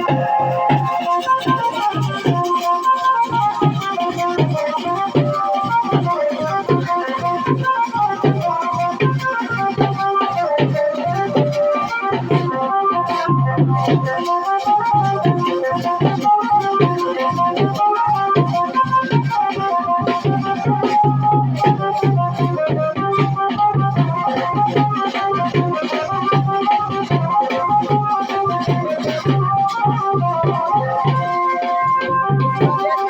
নাম হয়ে Thank you.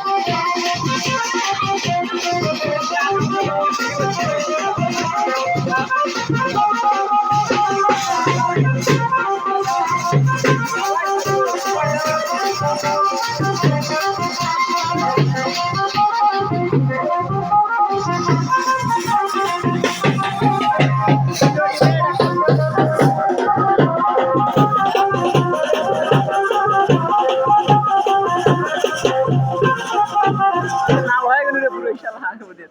有点。